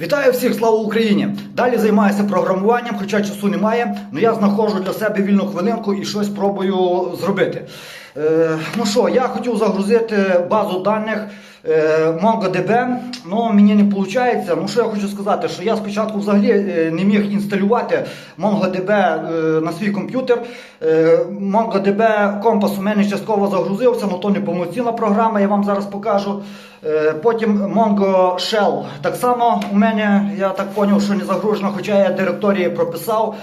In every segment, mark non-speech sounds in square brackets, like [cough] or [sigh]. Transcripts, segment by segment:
Вітаю всіх, слава Україні! Далі займаюся програмуванням, хоча часу немає, але я знаходжу для себе вільну хвилинку і щось пробую зробити. Е, ну що, я хотів загрузити базу даних е, MongoDB, але мені не виходить. Ну що я хочу сказати, що я спочатку взагалі е, не міг інсталювати MongoDB на свій комп'ютер. MongoDB компас у мене частково загрузився, але то не повноцінна програма, я вам зараз покажу. Потім Mongo Shell. Так само у мене, я так зрозумів, що не загружено, хоча я директорії прописав.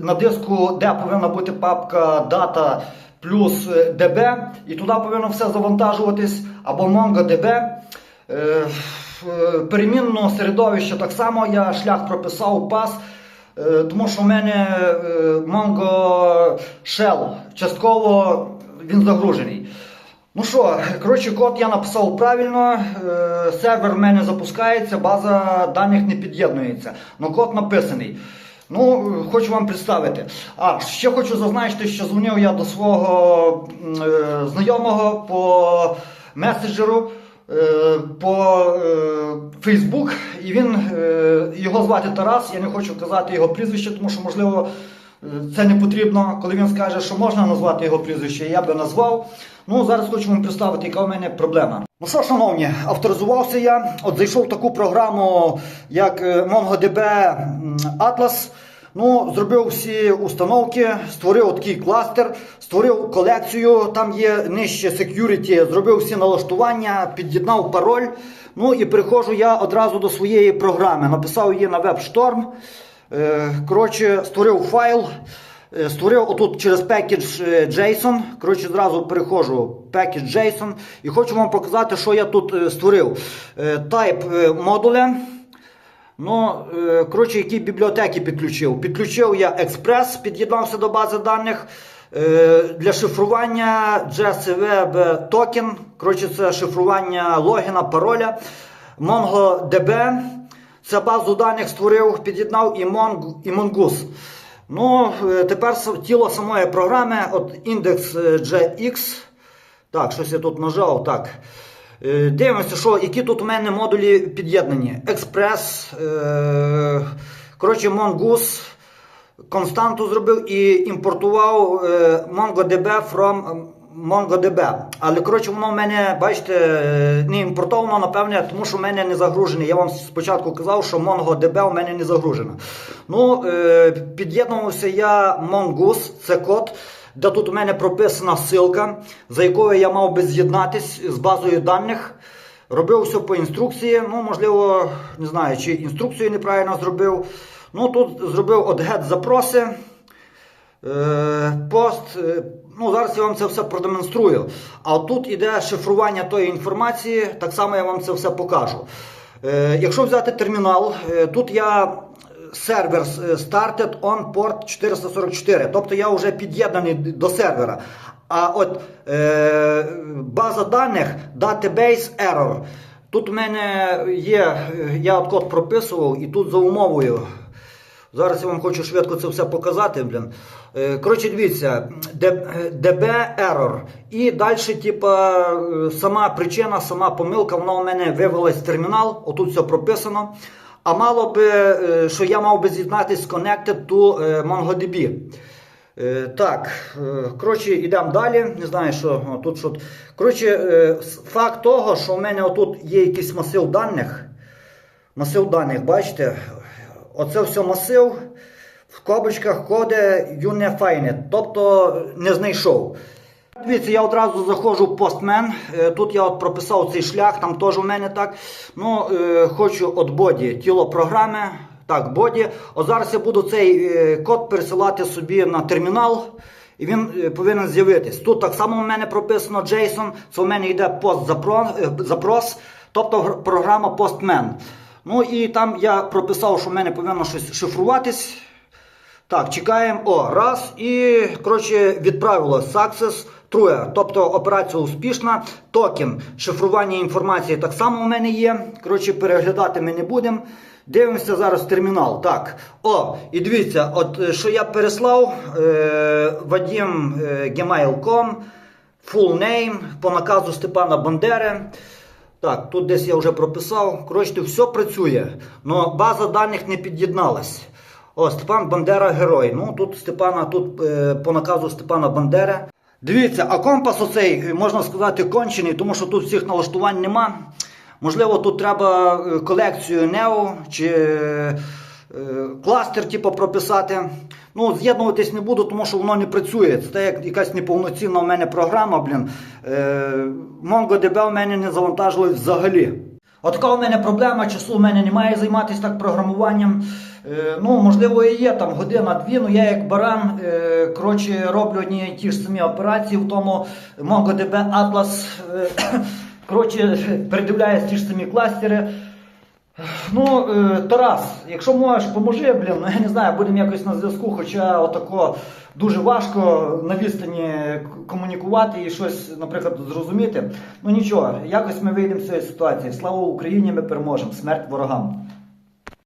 На диску, де повинна бути папка дата плюс е, DB, і туди повинно все завантажуватись, або MongoDB. Е, е, Перемінно середовище так само, я шлях прописав пас. Е, Тому що в мене е, Mongo Shell частково він загружений. Ну що, коротше, код я написав правильно, е, сервер в мене запускається, база даних не під'єднується. але код написаний. Ну, хочу вам представити. А, ще хочу зазначити, що дзвонив я до свого е, знайомого по меседжеру, е, по Facebook, і він, е, його звати Тарас, я не хочу казати його прізвище, тому що, можливо, е, це не потрібно, коли він скаже, що можна назвати його прізвище, я би назвав. Ну, зараз хочу вам представити, яка у мене проблема. Ну що, шановні, авторизувався я. От зайшов в таку програму, як е, MongoDB Atlas. Ну, зробив всі установки, створив такий кластер, створив колекцію, там є нижче security, зробив всі налаштування, під'єднав пароль. Ну і приходжу я одразу до своєї програми. Написав її на WebStorm. Е, Коротше, створив файл. Е, Створив отут через package е, JSON. Коротше, зразу переходжу package JSON і хочу вам показати, що я тут створив. Type модуля. Ну, е, коротше, які бібліотеки підключив. Підключив я Express, під'єднався до бази даних. Е, Для шифрування JSWeb токен. Коротше, це шифрування логіна, пароля. MongoDB. Це базу даних створив, під'єднав і, Mongo, і Mongoose. Ну, е, тепер тіло самої програми, от індекс JX. Так, щось я тут нажав. Так. Е, Дивимося, що, які тут у мене модулі під'єднані. Експрес, е, коротше, Mongoose, константу зробив і імпортував е, MongoDB from MongoDB. Але коротше, воно в мене, бачите, е, не імпортовано, напевне, тому що в мене не загружений. Я вам спочатку казав, що MongoDB у мене не загружено. Ну, е, під'єднувався я Mongoose, це код. Де тут у мене прописана ссылка, за якою я мав би з'єднатись з базою даних. Робив все по інструкції. Ну, можливо, не знаю, чи інструкцію неправильно зробив. Ну, тут зробив от get запроси. Е, Пост. е, Ну, зараз я вам це все продемонструю. А тут іде шифрування тої інформації, так само я вам це все покажу. Е, Якщо взяти термінал, тут я сервер е, started on port 444, тобто я вже під'єднаний до сервера. А от е, база даних database error. Тут у мене є, е, я от код прописував і тут за умовою. Зараз я вам хочу швидко це все показати. Блін. Е, Коротше, дивіться, DB error. І далі, типа, сама причина, сама помилка, вона у мене вивелась в термінал, отут все прописано. А мало би, е, що я мав би з'єднатися з Connected to е, MongoDB. Е, Так, коротше, йдемо далі. Не знаю, що тут що. Коротше, факт того, що у мене отут є якийсь масив даних. Масив даних, бачите? Оце все масив. В кобочках коде Unified, тобто не знайшов. Дивіться, я одразу заходжу в Postman. Е, Тут я от прописав цей шлях, там теж у мене так. Ну, е, хочу от боді, тіло програми. Так, боді. От зараз я буду цей е, код пересилати собі на термінал. І він повинен з'явитись. Тут так само у мене прописано JSON, це у мене йде пост запрос, тобто програма Postman. Ну і там я прописав, що в мене повинно щось шифруватись. Так, чекаємо. О, раз. І, коротше, відправило Success True. Тобто операція успішна. Токен. Шифрування інформації так само у мене є. Коротше, переглядати ми не будемо. Дивимося зараз термінал. Так. О, і дивіться, от е, що я переслав е, Вадим е, gmail.com, full name по наказу Степана Бандери. Так, тут десь я вже прописав. Коротше, все працює. але база даних не під'єдналась. О, Степан Бандера герой. Ну тут Степана, тут е, по наказу Степана Бандери. Дивіться, а компас оцей, е, можна сказати, кончений, тому що тут всіх налаштувань нема. Можливо, тут треба е, колекцію Нео чи е, кластер, типу, прописати. Ну, з'єднуватись не буду, тому що воно не працює. Це як якась неповноцінна в мене програма, блін. Е, MongoDB в мене не завантажилось взагалі. Отака у мене проблема, часу в мене немає займатися так програмуванням. Е, ну, можливо, і є там година-дві, ну я як баран, е, коротше, роблю одні ті ж самі операції в тому MongoDB Atlas. Е, [coughs] коротше, передивляюсь ті ж самі кластери. Ну, е, Тарас, якщо можеш, поможи, блін, ну я не знаю, будемо якось на зв'язку, хоча отако дуже важко на відстані комунікувати і щось, наприклад, зрозуміти. Ну нічого, якось ми вийдемо з цієї ситуації. Слава Україні, ми переможемо. Смерть ворогам.